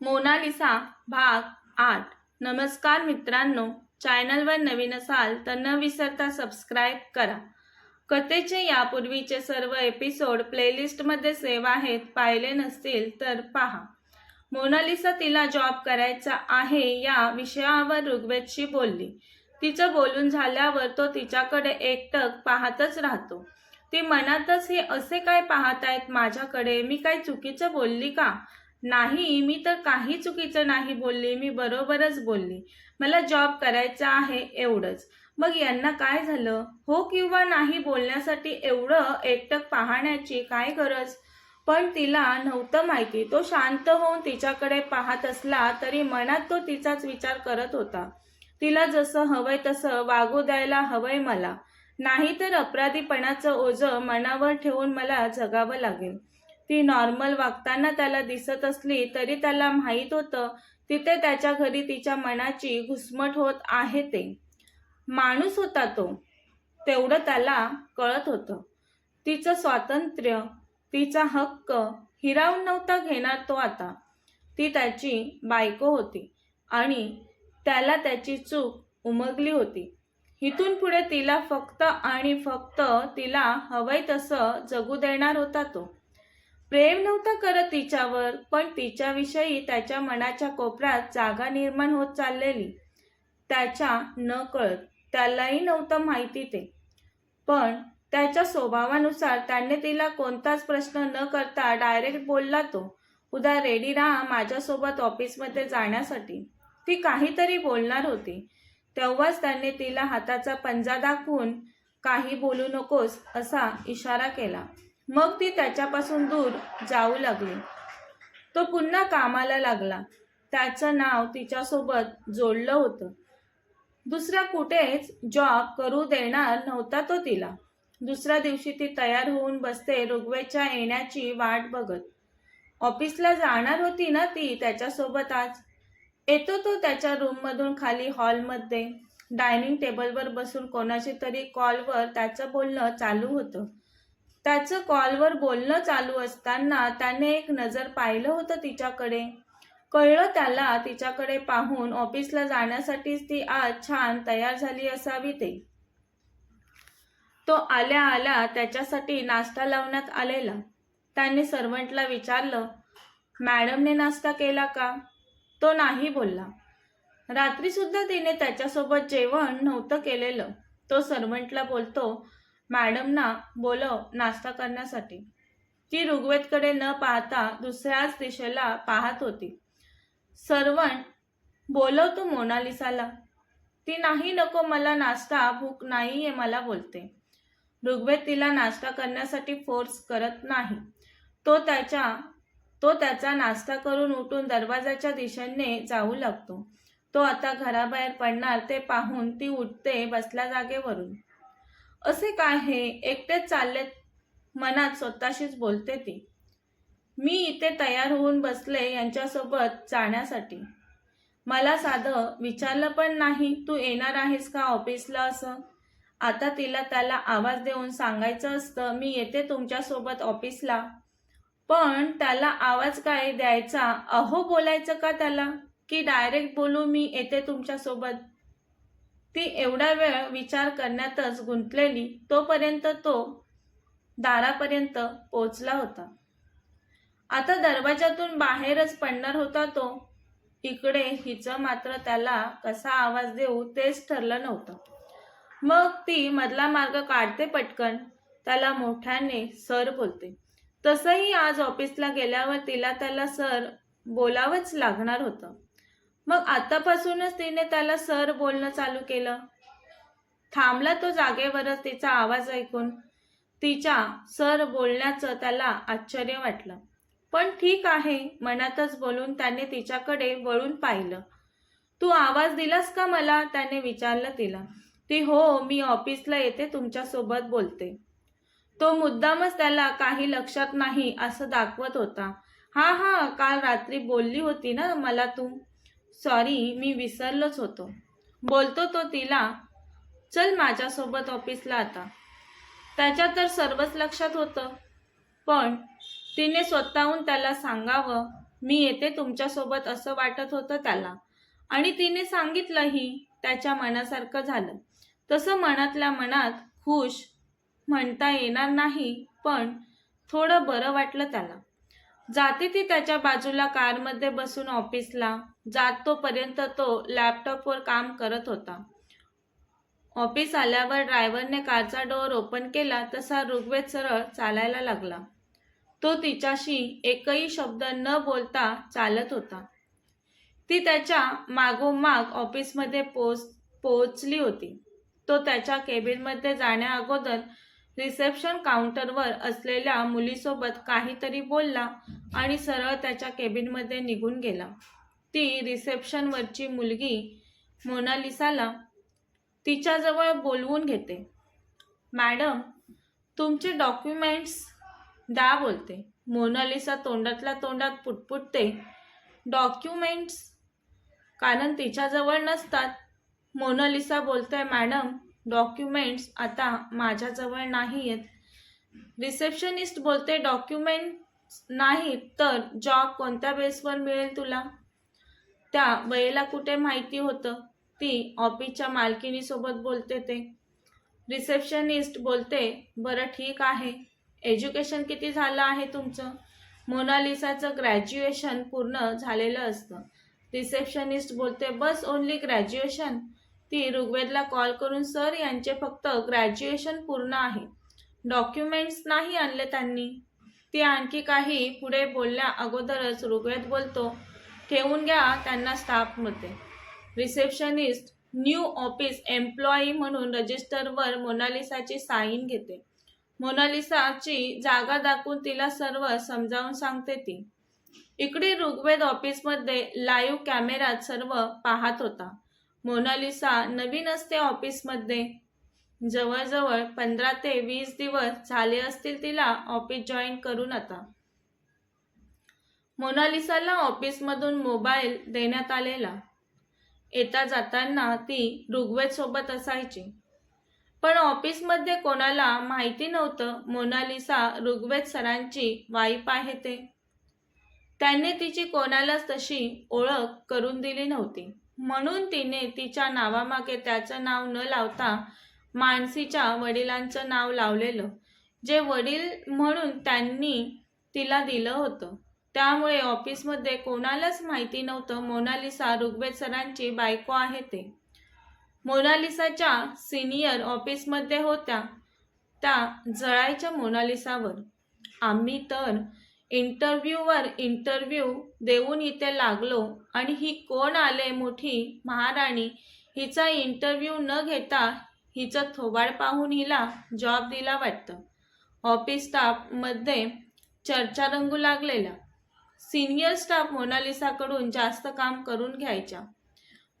Mona Lisa भाग आठ. नमस्कार मित्रांनो. चॅनलवर नवीन असाल तर न विसरता सबस्क्राईब करा. कथेचे यापूर्वीचे सर्व एपिसोड प्लेलिस्टमध्ये सेव आहेत. पाहिले नसतील तर पहा. मोनालिसा तिला जॉब करायचा आहे या विषयावर ऋग्वेदशी बोलली. तिचं बोलून झाल्यावर तो तिच्याकडे एकटक पाहतच राहतो. ती मनातच हे असे काय पाहत आहेत माझ्याकडे? मी काय चुकीचं बोलली का? नाही मी तर काही चुकीचं नाही बोलली मी बरोबरच बोलली. मला जॉब करायचा आहे एवढंच. मग यांना काय झालं? हो किंवा नाही बोलण्यासाठी एवढं एकटक पाहण्याची काय गरज? पण तिला नव्हतं माहिती. तो शांत होऊन तिच्याकडे पाहत असला तरी मनात तो तिचाच विचार करत होता. तिला जसं हवंय तसं वागू द्यायला हवंय मला. नाहीतर अपराधीपणाचं ओझं मनावर ठेवून मला जगावं लागेल. ती नॉर्मल वागताना त्याला दिसत असली तरी त्याला माहीत होतं तिथे त्याच्या घरी तिच्या मनाची घुसमट होत आहे ते. माणूस होता तो. तेवढं त्याला कळत होतं. तिचं स्वातंत्र्य तिचा हक्क हिरावून नव्हता घेणार तो आता. ती त्याची बायको होती आणि त्याला त्याची चूक उमगली होती. इथून पुढे तिला फक्त आणि फक्त तिला हवंय तसं जगू देणार होता तो. प्रेम नव्हता करत तिच्यावर पण तिच्याविषयी त्याच्या मनाच्या कोपऱ्यात जागा निर्माण होत चाललेली. त्याच्या न कळत त्यालाही नव्हतं माहिती ते. पण त्याच्या स्वभावानुसार त्याने तिला कोणताच प्रश्न न करता डायरेक्ट बोलला तो उद्या रेडी राहा माझ्यासोबत ऑफिसमध्ये जाण्यासाठी. ती काहीतरी बोलणार होती. तेव्हाच त्याने तिला हाताचा पंजा दाखवून काही बोलू नकोस असा इशारा केला. मग ती त्याच्यापासून दूर जाऊ लागली. तो पुन्हा कामाला लागला. त्याचं नाव तिच्यासोबत जोडलं होतं. दुसरा कुठेच जॉब करू देणार नव्हता तो तिला. दुसऱ्या दिवशी ती तयार होऊन बसते ऋग्वेदच्या येण्याची वाट बघत. ऑफिसला जाणार होती ना ती त्याच्यासोबत आज? येतो तो त्याच्या रूममधून खाली हॉलमध्ये. डायनिंग टेबलवर बसून कोणाशी तरी कॉलवर त्याचं बोलणं चालू होतं. त्याचं कॉलवर बोलणं चालू असताना त्याने एक नजर पाहिलं होतं तिच्याकडे. कळलं त्याला तिच्याकडे पाहून ऑफिसला जाण्यासाठीच ती आज छान तयार झाली असावी ते. तो आल्या आल्या त्याच्यासाठी नाश्ता लावण्यात आलेला. त्याने सर्वंटला विचारलं मॅडमने नाश्ता केला का? तो नाही बोलला. रात्रीसुद्धा तिने त्याच्यासोबत जेवण नव्हतं केलेलं. तो सर्वंटला बोलतो मॅडमना बोलव नाश्ता करण्यासाठी. ती ऋग्वेदकडे न पाहता दुसऱ्याच दिशेला पाहत होती. सर्वण बोलव तू मोनालिसाला. ती नाही नको मला नाश्ता भूक नाही आहे मला बोलते. ऋग्वेद तिला नाश्ता करण्यासाठी फोर्स करत नाही. तो त्याच्या तो त्याचा नाश्ता करून उठून दरवाजाच्या दिशेने जाऊ लागतो. तो आता घराबाहेर पडणार ते पाहून ती उठते बसल्या जागेवरून. असे काय हे एकटेच चालले मनात स्वतःशीच बोलते ती. मी इथे तयार होऊन बसले यांच्यासोबत जाण्यासाठी. मला साधं विचारलं पण नाही तू येणार आहेस का ऑफिसला असं? आता तिला त्याला आवाज देऊन सांगायचं असतं मी येते तुमच्यासोबत ऑफिसला. पण त्याला आवाज काय द्यायचा? अहो बोलायचं का त्याला? की डायरेक्ट बोलू मी येते तुमच्यासोबत. ती एवढा वेळ विचार करण्यातच गुंतलेली तोपर्यंत तो दारापर्यंत पोचला होता. आता दरवाजातून बाहेरच पडणार होता तो. इकडे हिचं मात्र त्याला कसा आवाज देऊ तेच ठरलं नव्हतं. मग ती मधला मार्ग काढते पटकन. त्याला मोठ्याने सर बोलते. तसंही आज ऑफिसला गेल्यावर तिला त्याला सर बोलावंच लागणार होतं. मग आतापासूनच तिने त्याला सर बोलणं चालू केलं. थांबला तो जागेवरच तिचा आवाज ऐकून. तिच्या सर बोलण्याचं त्याला आश्चर्य वाटलं. पण ठीक आहे मनातच बोलून त्याने तिच्याकडे वळून पाहिलं. तू आवाज दिलास का मला? त्याने विचारलं तिला. ती हो मी ऑफिसला येते तुमच्यासोबत बोलते. तो मुद्दामच त्याला काही लक्षात नाही असं दाखवत होता. हा हा काल रात्री बोलली होती ना मला तू? सॉरी मी विसरलोच होतो. बोलतो तो तिला चल माझ्यासोबत ऑफिसला आता. त्याच्या तर सर्वच लक्षात होतं. पण तिने स्वतःहून त्याला सांगावं मी येते तुमच्यासोबत असं वाटत होतं त्याला. आणि तिने सांगितलंही त्याच्या मनासारखं झालं. तसं मनातल्या मनात खुश म्हणता येणार नाही पण थोडं बरं वाटलं त्याला. जाते ती त्याच्या बाजूला कारमध्ये बसून ऑफिसला. जात तोपर्यंत तो लॅपटॉपवर काम करत होता. ऑफिस आल्यावर ड्रायव्हरने कारचा डोअर ओपन केला तसा ऋग्वेद सरळ चालायला लागला. तो तिच्याशी एकही शब्द न बोलता चालत होता. ती त्याच्या मागोमाग ऑफिसमध्ये पोच पोहोचली होती. तो त्याच्या केबिनमध्ये जाण्या अगोदर रिसेप्शन काउंटरवर असलेल्या मुलीसोबत काहीतरी बोलला आणि सरळ त्याच्या केबिनमध्ये निघून गेला. ती रिसेप्शनवरची मुलगी मोनालिसाला तिच्याजवळ बोलवून घेते. मॅडम तुमचे डॉक्युमेंट्स द्या बोलते. मोनालिसा तोंडातल्या तोंडात पुटपुटते. डॉक्युमेंट्स कारण तिच्याजवळ नसतात. मोनालिसा बोलते मॅडम डॉक्युमेंट्स आता माझ्याजवळ नाही आहेत रिसेप्शनिस्ट बोलते डॉक्युमेंट नाही तर जॉब कोणत्या बेसवर मिळेल तुला? त्या वेळेला कुठे माहिती होतं? ती ऑफिसच्या मालकिनीसोबत बोलते ते. रिसेप्शनिस्ट बोलते बरं ठीक आहे. एज्युकेशन किती झालं आहे तुमचं? मोनालिसाचं ग्रॅज्युएशन पूर्ण झालेलं असतं. रिसेप्शनिस्ट बोलते बस ओन्ली ग्रॅज्युएशन ती ऋग्वेदला कॉल करून सर यांचे फक्त ग्रॅज्युएशन पूर्ण आहे. डॉक्युमेंट्स नाही आणले त्यांनी. ती आणखी काही पुढे बोलल्या अगोदरच ऋग्वेद बोलतो ठेवून घ्या त्यांना स्टाफमध्ये रिसेप्शनिस्ट न्यू ऑफिस एम्प्लॉई म्हणून रजिस्टरवर मोनालिसाची साईन घेते. मोनालिसाची जागा दाखवून तिला सर्व समजावून सांगते ती. इकडे ऋग्वेद ऑफिसमध्ये लाईव्ह कॅमेरात सर्व पाहत होता. मोनालिसा नवीन असते ऑफिसमध्ये जवळजवळ पंधरा ते वीस दिवस झाले असतील तिला ऑफिस जॉईन करून आता. मोनालिसाला ऑफिसमधून मोबाईल देण्यात आलेला. येता जाताना ती ऋग्वेद सोबत असायची. पण ऑफिसमध्ये कोणाला माहिती नव्हतं मोनालिसा ऋग्वेद सरांची वाईफ आहे ते. त्यांनी तिची कोणालाच तशी ओळख करून दिली नव्हती. म्हणून तिने तिच्या नावामागे त्याचं नाव न लावता मानसीच्या वडिलांचं नाव लावलेलं जे वडील म्हणून त्यांनी तिला दिलं होतं. त्यामुळे ऑफिसमध्ये कोणालाच माहिती नव्हतं मोनालिसा ऋग्वेद सरांची बायको आहे ते. मोनालिसाच्या सिनियर ऑफिसमध्ये होत्या त्या जळायच्या मोनालिसावर. आम्ही तर इंटरव्ह्यूवर इंटरव्ह्यू देऊन इथे लागलो आणि ही कोण आले मोठी महाराणी हिचा इंटरव्ह्यू न घेता हिचं थोबाड पाहून हिला जॉब दिला वाटतं. ऑफिस स्टाफमध्ये चर्चा रंगू लागलेला. सिनियर स्टाफ मोनालिसाकडून जास्त काम करून घ्यायच्या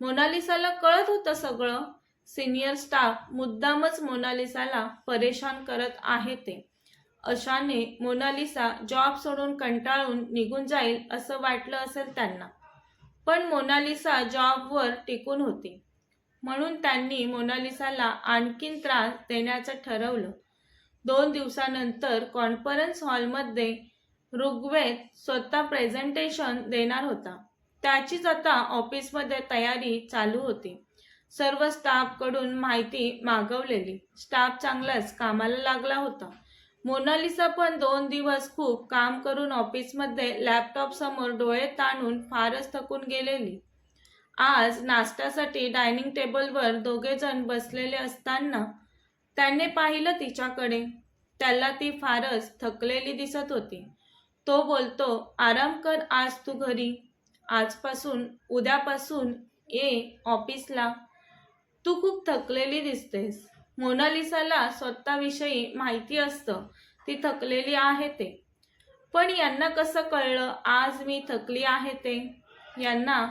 मोनालिसाला कळत होतं सगळं. सिनियर स्टाफ मुद्दामच मोनालिसाला परेशान करत आहे ते. अशाने मोनालिसा जॉब सोडून कंटाळून निघून जाईल असं वाटलं असेल त्यांना. पण मोनालिसा जॉबवर टिकून होती. म्हणून त्यांनी मोनालिसाला आणखीन त्रास देण्याचं ठरवलं. दोन दिवसानंतर कॉन्फरन्स हॉलमध्ये ऋग्वेद स्वतः प्रेझेंटेशन देणार होता. त्याचीच आता ऑफिसमध्ये तयारी चालू होती. सर्व स्टाफकडून माहिती मागवलेली. स्टाफ चांगलाच कामाला लागला होता. मोनालिसा पण दोन दिवस खूप काम करून ऑफिसमध्ये लॅपटॉप समोर डोळे ताणून फारच थकून गेलेली. आज नाश्त्यासाठी डायनिंग टेबलवर दोघेजण बसलेले असताना त्याने पाहिलं तिच्याकडे. त्याला ती फारच थकलेली दिसत होती. तो बोलतो आराम कर आज तू घरी. आजपासून उद्यापासून ये ऑफिसला. तू खूप थकलेली दिसतेस. मोनालिसाला स्वतःविषयी माहिती असतं. ती थकलेली आहे ते. पण यांना कसं कळलं? आज मी थकली आहे ते. यांना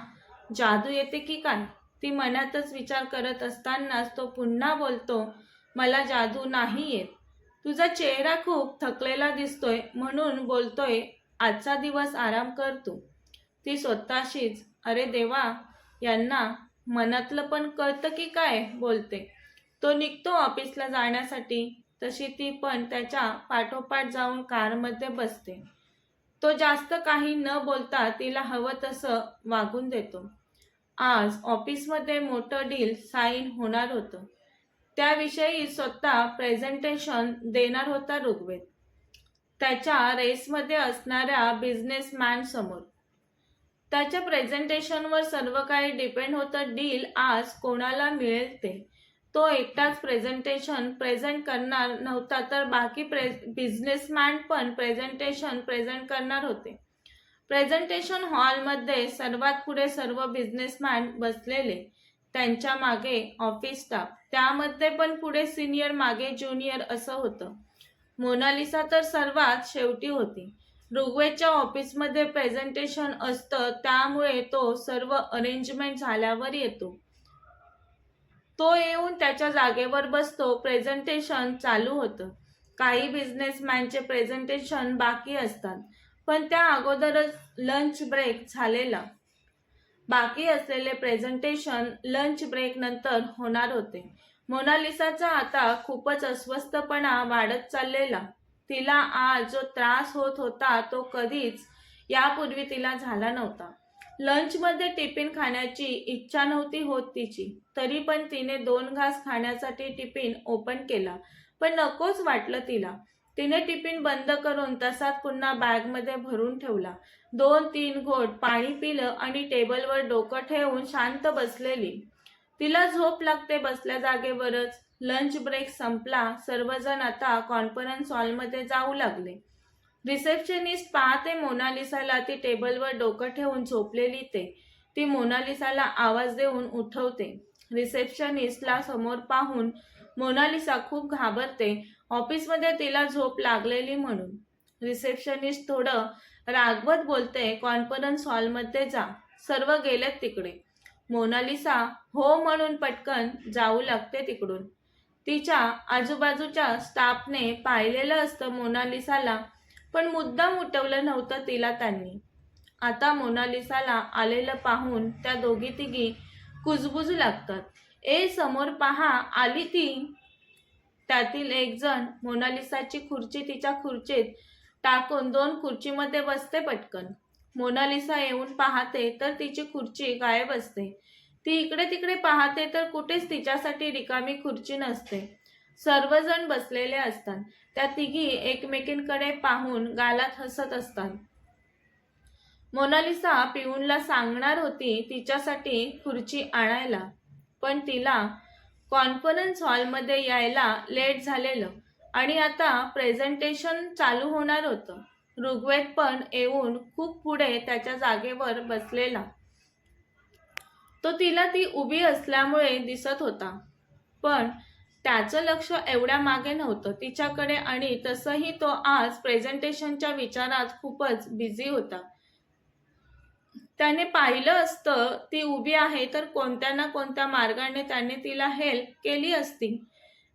जादू येते की काय? ती मनातच विचार करत असतानाच तो पुन्हा बोलतो मला जादू नाही येत. तुझा चेहरा खूप थकलेला दिसतोय म्हणून बोलतोय आजचा दिवस आराम कर तू ती स्वतःशीच अरे देवा यांना मनातलं पण कळतं की काय बोलते. तो निघतो ऑफिसला जाण्यासाठी. तशी ती पण त्याच्या पाठोपाठ जाऊन कारमध्ये बसते. तो जास्त काही न बोलता तिला हवं तसं वागून देतो. आज ऑफिसमध्ये मोठं डील साईन होणार होतं. त्याविषयी स्वतः प्रेझेंटेशन देणार होता ऋग्वेद. त्याच्या रेसमध्ये असणाऱ्या बिझनेसमॅन समोर. त्याच्या प्रेझेंटेशनवर सर्व काही डिपेंड होतं. डील आज कोणाला मिळेल ते? तो एकटाच प्रेझेंटेशन प्रेझेंट करणार नव्हता तर बाकी प्रे बिझनेसमॅन पण प्रेझेंटेशन प्रेझेंट करणार होते. प्रेझेंटेशन हॉलमध्ये सर्वात पुढे सर्व बिझनेसमॅन बसलेले त्यांच्या मागे ऑफिस स्टाफ. त्यामध्ये पण पुढे सिनियर मागे ज्युनियर असं होतं. मोनालिसा तर सर्वात शेवटी होती. ऋग्वेदच्या ऑफिसमध्ये प्रेझेंटेशन असतं त्यामुळे तो सर्व अरेंजमेंट झाल्यावर येतो. तो येऊन त्याच्या जागेवर बसतो प्रेझेंटेशन चालू होतं. काही बिझनेसमॅनचे प्रेझेंटेशन बाकी असतात. पण त्या अगोदरच लंच ब्रेक झालेला. बाकी असलेले प्रेझेंटेशन लंच ब्रेक नंतर होणार होते. मोनालिसाचा आता खूपच अस्वस्थपणा वाढत चाललेला. तिला आज जो त्रास होत होता तो कधीच यापूर्वी तिला झाला नव्हता. लंचमध्ये टिफिन खाण्याची इच्छा नव्हती होत तिची. तरी पण तिने दोन घास खाण्यासाठी टिफिन ओपन केला. पण नकोच वाटलं तिला. तिने टिफिन बंद करून तसाच पुन्हा बॅगमध्ये भरून ठेवला. दोन तीन घोट पाणी पिलं आणि टेबलवर डोकं ठेवून शांत बसलेली. तिला झोप लागते बसल्या जागेवरच. लंच ब्रेक संपला. सर्वजण आता कॉन्फरन्स हॉलमध्ये जाऊ लागले. रिसेप्शनिस्ट पाहते मोनालिसाला ती टेबलवर डोकं ठेवून झोपलेली ते. ती मोनालिसाला आवाज देऊन उठवते. रिसेप्शनिस्टला समोर पाहून मोनालिसा खूप घाबरते. ऑफिसमध्ये तिला झोप लागलेली म्हणून. रिसेप्शनिस्ट थोडं रागवत बोलते कॉन्फरन्स हॉलमध्ये जा. सर्व गेलेत तिकडे. मोनालिसा हो म्हणून पटकन जाऊ लागते तिकडून. तिच्या आजूबाजूच्या स्टाफने पाहिलेलं असतं मोनालिसाला पण मुद्दाम उठवलं नव्हतं तिला त्यांनी. आता मोनालिसाला आलेलं पाहून त्या दोघी तिघी कुजबुजू लागतात. ए समोर पहा आली ती. त्यातील एक जण मोनालिसाची खुर्ची तिच्या खुर्चीत टाकून दोन खुर्चीमध्ये बसते पटकन. मोनालिसा येऊन पाहते तर तिची खुर्ची गायब असते. ती इकडे तिकडे पाहते तर कुठेच तिच्यासाठी रिकामी खुर्ची नसते. सर्वजण बसलेले असतात. त्या तिघी एकमेकींकडे पाहून गालात हसत असतात. मोनालिसा पिऊनला सांगणार होती तिच्यासाठी खुर्ची आणायला पण तिला कॉन्फरन्स हॉलमध्ये यायला लेट झालेलं आणि आता प्रेझेंटेशन चालू होणार होतं. ऋग्वेद पण येऊन खूप पुढे त्याच्या जागेवर बसलेला. तो तिला ती उभी असल्यामुळे दिसत होता. पण त्याचं लक्ष एवढ्या मागे नव्हतं. तिच्याकडे आणि तसंही तो आज प्रेझेंटेशनच्या विचारात खूपच बिझी होता. त्याने पाहिलं असतं ती उभी आहे तर कोणत्या ना कोणत्या मार्गाने त्याने तिला हेल्प केली असती.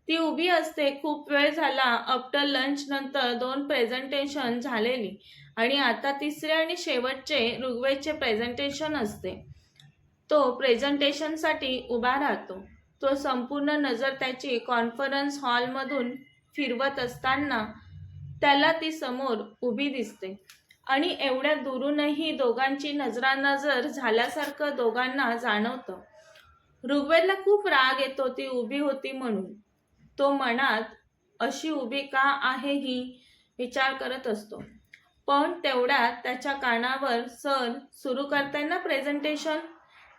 ती उभी असते खूप वेळ झाला आफ्टर लंच नंतर दोन प्रेझेंटेशन झालेली आणि आता तिसरे आणि शेवटचे ऋग्वेदचे प्रेझेंटेशन असते. तो प्रेझेंटेशनसाठी उभा राहतो. तो संपूर्ण नजर त्याची कॉन्फरन्स हॉलमधून फिरवत असताना त्याला ती समोर उभी दिसते. आणि एवढ्या दुरूनही दोघांची नजरानजर झाल्यासारखं दोघांना जाणवतं. ऋग्वेदला खूप राग येतो ती उभी होती म्हणून. तो मनात अशी उभी का आहे ही? विचार करत असतो. पण तेवढ्यात त्याच्या कानावर सर सुरू करताय ना प्रेझेंटेशन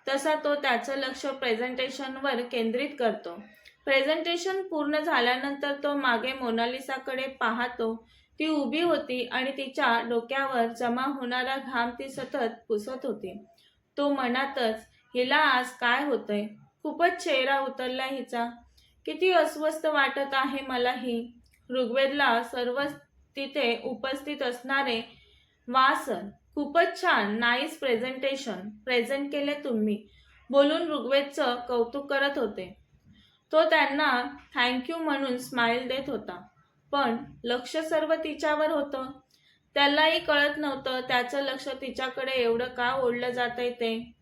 तसा तो त्याचं लक्ष प्रेझेंटेशनवर केंद्रित करतो. प्रेझेंटेशन पूर्ण झाल्यानंतर तो मागे मोनालिसाकडे पाहतो. ती उभी होती आणि तिच्या डोक्यावर जमा होणारा घाम ती सतत पुसत होती. तो मनातच हिला आज काय होतंय? खूपच चेहरा उतरला हिचा. किती अस्वस्थ वाटत आहे मला ही ऋग्वेदला सर्व तिथे उपस्थित असणारे वासन खूपच छान नाईस प्रेझेंटेशन. प्रेझेंट केले तुम्ही. बोलून ऋग्वेदचं कौतुक करत होते. तो त्यांना थँक्यू म्हणून स्माईल देत होता. पण लक्ष सर्व तिच्यावर होतं. त्यालाही कळत नव्हतं त्याचं लक्ष तिच्याकडे एवढं का ओढलं जातंय ते.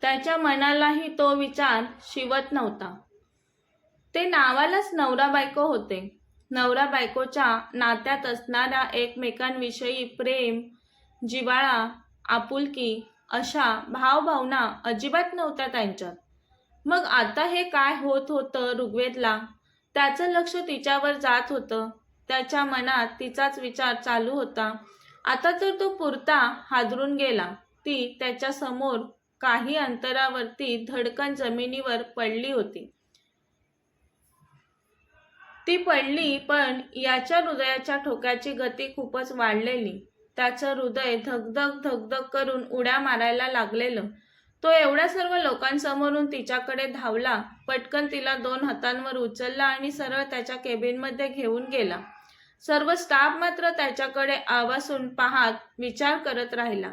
त्याच्या मनालाही तो विचार शिवत नव्हता. ते नावालाच नवरा बायको होते. नवरा बायकोच्या नात्यात असणाऱ्या एकमेकांविषयी प्रेम जिव्हाळा आपुलकी अशा भावभावना अजिबात नव्हत्या त्यांच्यात. मग आता हे काय होत होतं ऋग्वेदला? त्याचं लक्ष तिच्यावर जात होतं. त्याच्या मनात तिचाच विचार चालू होता. आता तर तो पुरता हादरून गेला. ती त्याच्यासमोर काही अंतरावरती धडकन जमिनीवर पडली होती. ती पडली पण याच्या हृदयाच्या ठोक्याची गती खूपच वाढलेली. त्याचं हृदय धगधग धगधग करून उड्या मारायला लागलेलं. तो एवढ्या सर्व लोकांसमोरून तिच्याकडे धावला पटकन तिला दोन हातांवर उचलला आणि सरळ त्याच्या केबिनमध्ये घेऊन गेला. सर्व स्टाफ मात्र त्याच्याकडे आवासून पाहत विचार करत राहिला.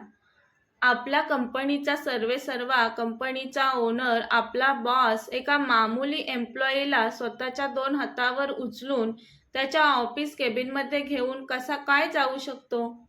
आपल्या कंपनीचा सर्वे सर्वा कंपनीचा ओनर आपला बॉस एका मामूली एम्प्लॉईला स्वतःच्या दोन हातावर उचलून त्याच्या ऑफिस केबिनमध्ये घेऊन कसा काय जाऊ शकतो?